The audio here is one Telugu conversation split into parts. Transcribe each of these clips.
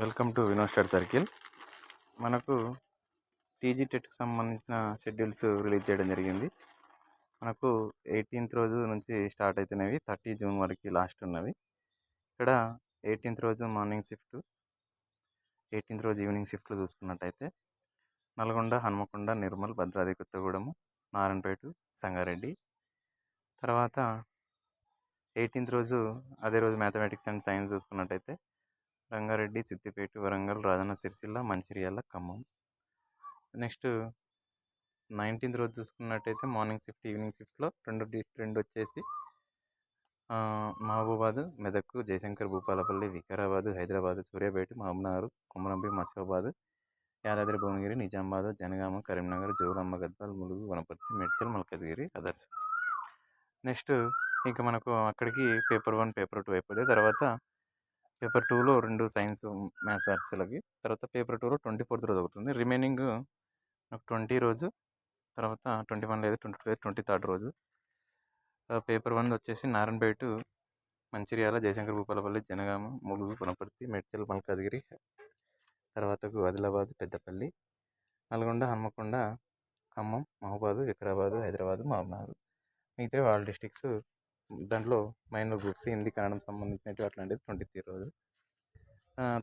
Welcome to Vinostar circle. మనకు టీజీ టెట్కి సంబంధించిన షెడ్యూల్స్ రిలీజ్ చేయడం జరిగింది. మనకు ఎయిటీన్త్ రోజు నుంచి స్టార్ట్ అవుతున్నవి థర్టీ జూన్ వరకు లాస్ట్ ఉన్నవి. ఇక్కడ ఎయిటీన్త్ రోజు మార్నింగ్ షిఫ్ట్ ఎయిటీన్త్ రోజు ఈవినింగ్ షిఫ్ట్లు చూసుకున్నట్టయితే నల్గొండ హనుమకొండ నిర్మల్ భద్రాద్రి కొత్తగూడెము నారాయణపేట సంగారెడ్డి. తర్వాత ఎయిటీన్త్ రోజు అదే రోజు మ్యాథమెటిక్స్ అండ్ సైన్స్ చూసుకున్నట్టయితే రంగారెడ్డి సిద్దిపేట వరంగల్ రాజన్న సిరిసిల్ల మంచిర్యాల ఖమ్మం. నెక్స్ట్ నైన్టీన్త్ రోజు చూసుకున్నట్టయితే మార్నింగ్ షిఫ్ట్ ఈవినింగ్ షిఫ్ట్లో రెండు డి రెండు వచ్చేసి మహబూబాద్ మెదక్ జయశంకర్ భూపాలపల్లి వికారాబాద్ హైదరాబాద్ సూర్యాపేట మహబూబ్నగర్ కుమరంబి మసిబాబాద్ యాదాద్రి భువనగిరి నిజామాబాద్ జనగామ కరీంనగర్ జోగులాంబ గద్వాల్ ములుగు వనపర్తి మేడ్చల్ మల్కాజ్గిరి అదర్స్. నెక్స్ట్ ఇంకా మనకు అక్కడికి పేపర్ వన్ పేపర్ టూ అయిపోతే తర్వాత పేపర్ టూలో రెండు సైన్స్ మ్యాథ్స్ ఆర్ట్స్లకి తర్వాత పేపర్ టూలో ట్వంటీ ఫోర్త్ రోజు అవుతుంది. రిమైనింగ్ నాకు ట్వంటీ రోజు తర్వాత ట్వంటీ వన్ లేదు ట్వంటీ టూ లేదు ట్వంటీ థర్డ్ రోజు. పేపర్ వన్ వచ్చేసి నారాయణపేట మంచిర్యాల జయశంకర్ భూపాలపల్లి జనగామ ములుగు పునపర్తి మెడ్చల్ మల్కాజ్గిరి తర్వాతకు ఆదిలాబాద్ పెద్దపల్లి నల్గొండ హన్మకొండ ఖమ్మం మహబాదు వికారాబాద్ హైదరాబాద్ మహబూబ్నగర్. మిగతా వాళ్ళ డిస్టిక్స్ దాంట్లో మైనర్ గ్రూప్స్ హిందీ కన్నడం సంబంధించినవి అట్లాంటిది ట్వంటీ త్రీ రోజు.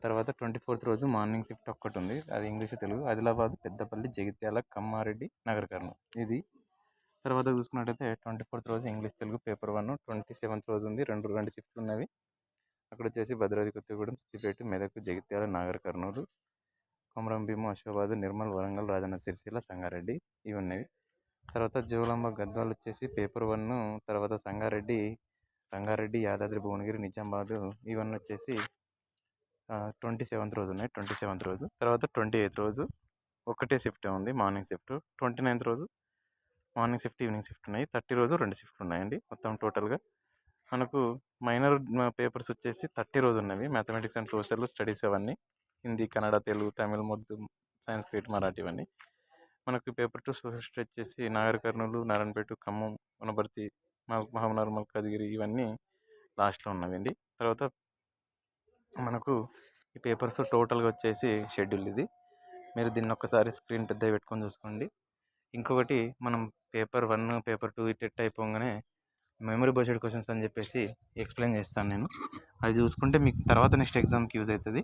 తర్వాత ట్వంటీ ఫోర్త్ రోజు మార్నింగ్ షిఫ్ట్ ఒక్కటి ఉంది అది ఇంగ్లీష్ తెలుగు ఆదిలాబాద్ పెద్దపల్లి జగిత్యాల కమ్మారెడ్డి నగర్ కర్నూలు ఇది. తర్వాత చూసుకున్నట్టయితే ట్వంటీ ఫోర్త్ రోజు English Telugu paper one twenty seventh రోజు ఉంది. రెండు రెండు షిఫ్ట్లు ఉన్నవి. అక్కడ వచ్చేసి భద్రాద్రి కొత్తగూడెం సిద్దిపేట మెదక్ జగిత్యాల నాగర్ కర్నూలు కొమరం భీము అశోబాద్ నిర్మల్ వరంగల్ రాజన్న సిరిసిల్ల సంగారెడ్డి ఇవి ఉన్నవి. తర్వాత జోగులాంబ గద్వాల్ వచ్చేసి పేపర్ వన్ తర్వాత సంగారెడ్డి రంగారెడ్డి యాదాద్రి భువనగిరి నిజామాబాద్ ఇవన్నీ వచ్చేసి ట్వంటీ సెవెంత్ రోజు ఉన్నాయి. ట్వంటీ సెవెంత్ రోజు. తర్వాత ట్వంటీ ఎయిత్ రోజు ఒకటే షిఫ్ట్ ఉంది మార్నింగ్ షిఫ్ట్. ట్వంటీ నైన్త్ రోజు మార్నింగ్ షిఫ్ట్ ఈవినింగ్ షిఫ్ట్ ఉన్నాయి. థర్టీ రోజు రెండు షిఫ్ట్లు ఉన్నాయండి మొత్తం టోటల్గా. మనకు మైనర్ పేపర్స్ వచ్చేసి థర్టీ రోజు ఉన్నవి. మ్యాథమెటిక్స్ అండ్ సోషల్ స్టడీస్ అవన్నీ. హిందీ కన్నడ తెలుగు తమిళ్ సైన్స్ సంస్కృత్ మరాఠీ ఇవన్నీ. మనకు పేపర్ టూ సోషల్ స్టడీ చేసి నాగర్ కర్నూలు నారాయణపేట ఖమ్మం వనపర్తి మహబూబ్నగర్ మల్కాజ్గిరి ఇవన్నీ లాస్ట్లో ఉన్నవండి. తర్వాత మనకు ఈ పేపర్స్ టోటల్గా వచ్చేసి షెడ్యూల్ ఇది. మీరు దీన్ని ఒక్కసారి స్క్రీన్ పెద్ద పెట్టుకొని చూసుకోండి. ఇంకొకటి మనం paper one paper two it అయిపోగానే మెమరీ బడ్జెట్ క్వశ్చన్స్ అని చెప్పేసి ఎక్స్ప్లెయిన్ చేస్తాను నేను. అది చూసుకుంటే మీకు తర్వాత నెక్స్ట్ ఎగ్జామ్కి యూజ్ అవుతుంది.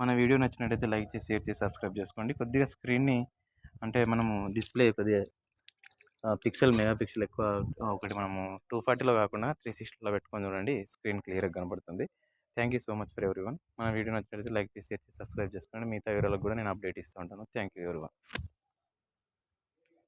మన వీడియో నచ్చినట్టయితే లైక్ చేసి షేర్ చేసి సబ్స్క్రైబ్ చేసుకోండి. కొద్దిగా స్క్రీన్ని అంటే మనము డిస్ప్లే కొద్దిగా పిక్సెల్ మెగా పిక్సెల్ ఎక్కువ ఒకటి మనము టూ ఫార్టీలో కాకుండా త్రీ సిక్స్టీలో పెట్టుకొని చూడండి స్క్రీన్ క్లియర్గా కనబడుతుంది. Thank you so much for everyone మన వీడియో నచ్చినట్లయితే లైక్ చేసి సబ్స్క్రైబ్ చేసుకోండి. మిగతా వీడియోలకు కూడా నేను అప్డేట్ ఇస్తూ ఉంటాను. థ్యాంక్ యూ ఎవరి